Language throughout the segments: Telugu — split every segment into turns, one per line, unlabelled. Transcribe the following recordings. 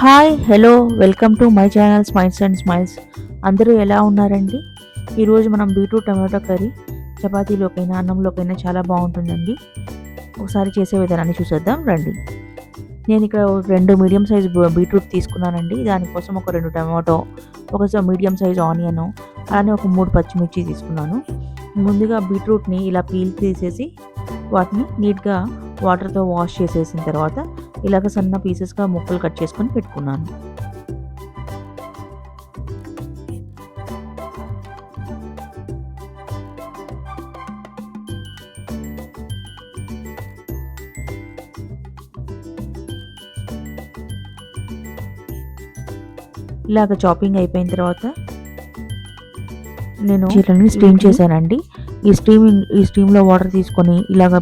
Hi hello welcome to my channel smiles and smiles అందరూ ఎలా ఉన్నారండి? ఈరోజు మనం బీట్రూట్ టమాటో కర్రీ చపాతీలోకైనా అన్నంలోకైనా చాలా బాగుంటుందండి. ఒకసారి చేసే విధానాన్ని చూసేద్దాం రండి. నేను ఇక్కడ రెండు మీడియం సైజ్ బీట్రూట్ తీసుకున్నానండి. దానికోసం ఒక రెండు టమాటో ఒక మీడియం సైజ్ ఆనియన్ అలానే ఒక మూడు పచ్చిమిర్చి తీసుకున్నాను. ముందుగా బీట్రూట్ని ఇలా పీల్ తీసేసి వాటిని నీట్గా వాటర్తో వాష్ చేసేసిన తర్వాత ఇలాగ సన్న పీసెస్గా ముక్కలు కట్ చేసుకొని పెట్టుకున్నాను. ఇలాగ చాపింగ్ అయిపోయిన తర్వాత నేను చీరని స్టీమ్ చేశానండి. ఈ స్టీమింగ్ ఈ స్టీమ్లో వాటర్ తీసుకొని ఇలాగ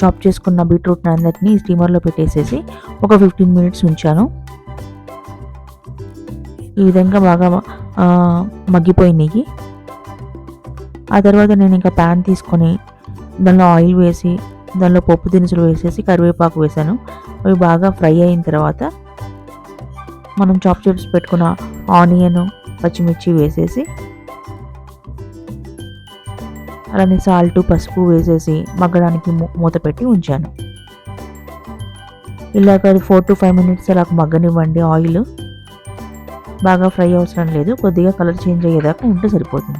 చాప్ చేసుకున్న బీట్రూట్ని అందరినీ ఈ స్టీమర్లో పెట్టేసేసి ఒక ఫిఫ్టీన్ మినిట్స్ ఉంచాను. ఈ విధంగా బాగా మగ్గిపోయినాయి. ఆ తర్వాత నేను ఇంకా ప్యాన్ తీసుకొని దానిలో ఆయిల్ వేసి దానిలో పప్పు దినుసులు వేసేసి కరివేపాకు వేసాను. అవి బాగా ఫ్రై అయిన తర్వాత మనం చాప్ చేసి పెట్టుకున్న ఆనియన్ పచ్చిమిర్చి వేసేసి అలానే సాల్ట్ పసుపు వేసేసి మగ్గడానికి మూత పెట్టి ఉంచాను. ఇలాగ ఫోర్ టు ఫైవ్ మినిట్స్ అలా మగ్గనివ్వండి ఆయిల్. బాగా ఫ్రై అవసరం లేదు కొద్దిగా కలర్ చేంజ్ అయ్యేదాకా ఉంటే సరిపోతుంది.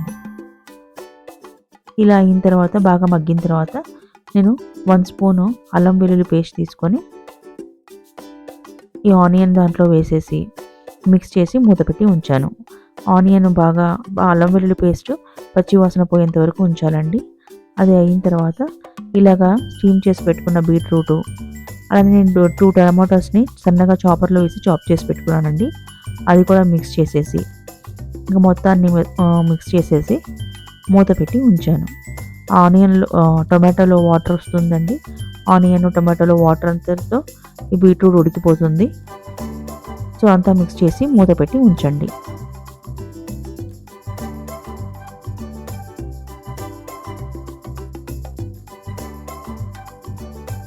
ఇలా అయిన తర్వాత బాగా మగ్గిన తర్వాత నేను వన్ స్పూను అల్లం వెల్లుల్లి పేస్ట్ తీసుకొని ఈ ఆనియన్ దాంట్లో వేసేసి మిక్స్ చేసి మూత పెట్టి ఉంచాను. ఆనియన్ బాగా అల్లం వెల్లుల్లి పేస్ట్ పచ్చివాసన పోయేంత వరకు ఉంచాలండి. అది అయిన తర్వాత ఇలాగా స్టీమ్ చేసి పెట్టుకున్న బీట్రూటు అలానే నేను టూ టమాటోస్ని సన్నగా చాపర్లో వేసి చాప్ చేసి పెట్టుకున్నానండి. అది కూడా మిక్స్ చేసేసి ఇంకా మొత్తాన్ని మిక్స్ చేసేసి మూత పెట్టి ఉంచాను. ఆనియన్లో టొమాటోలో వాటర్ వస్తుందండి. ఆనియన్ టొమాటోలో వాటర్ అంతతో ఈ బీట్రూట్ ఉడికిపోతుంది. సో అంతా మిక్స్ చేసి మూత పెట్టి ఉంచండి.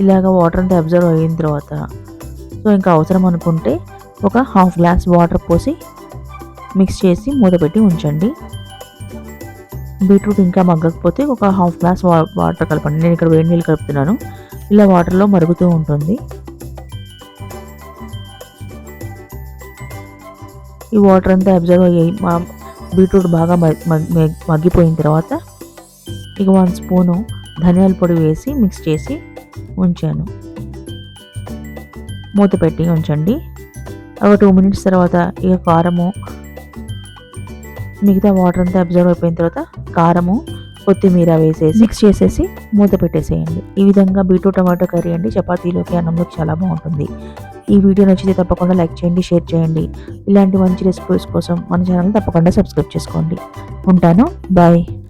ఇలాగ వాటర్ అంతా అబ్జర్వ్ అయిన తర్వాత. సో ఇంకా అవసరం అనుకుంటే ఒక హాఫ్ గ్లాస్ వాటర్ పోసి మిక్స్ చేసి మూత పెట్టి ఉంచండి. బీట్రూట్ ఇంకా మగ్గకపోతే ఒక హాఫ్ గ్లాస్ వాటర్ కలపండి. నేను ఇక్కడ వేడి నీళ్ళు కలుపుతున్నాను. ఇలా వాటర్లో మరుగుతూ ఉంటుంది. ఈ వాటర్ అంతా అబ్జర్వ్ అయ్యి మా బీట్రూట్ బాగా మగ్గిపోయిన తర్వాత ఇక వన్ స్పూను ధనియాల పొడి వేసి మిక్స్ చేసి ఉంచాను. మూత పెట్టి ఉంచండి. ఒక టూ మినిట్స్ తర్వాత ఇక కారము మిగతా వాటర్ అంతా అబ్జర్వ్ అయిపోయిన తర్వాత కారము కొత్తిమీర వేసేసి మిక్స్ చేసేసి మూత పెట్టేసేయండి. ఈ విధంగా బీట్రూట్ టమాటో కర్రీ అండి చపాతీలోకి అన్నంలోకి చాలా బాగుంటుంది. ఈ వీడియో నచ్చితే తప్పకుండా లైక్ చేయండి షేర్ చేయండి. ఇలాంటి మంచి రెసిపీస్ కోసం మన ఛానల్ తప్పకుండా సబ్స్క్రైబ్ చేసుకోండి. ఉంటాను. బాయ్